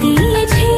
দিয়েছি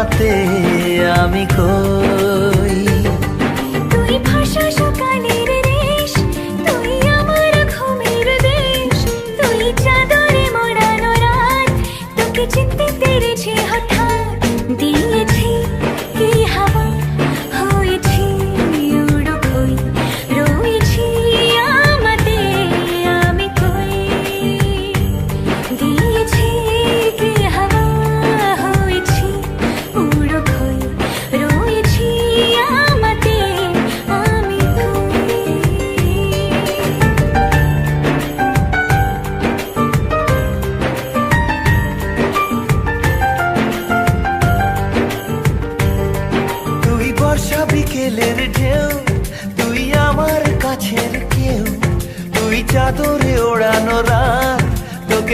আমাতে আমি কই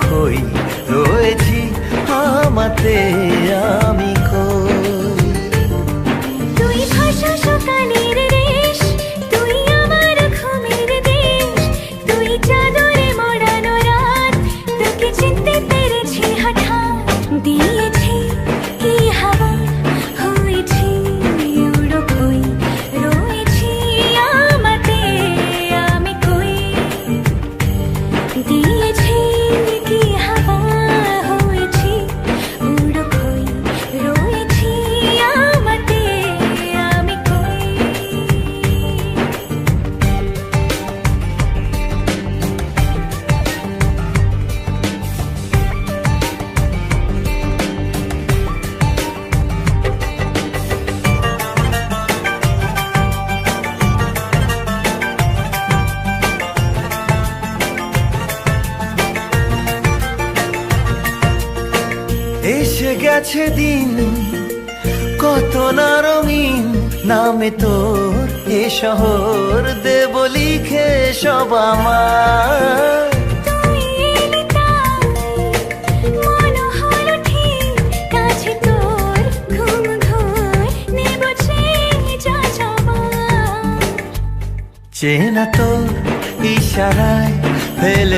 খই রয়েছি আমাতে আ এসে গেছে দিন কত না রঙিন নামে তোর এ শহর দেব লিখে সব চেনা তোর ইশারায় ফেলে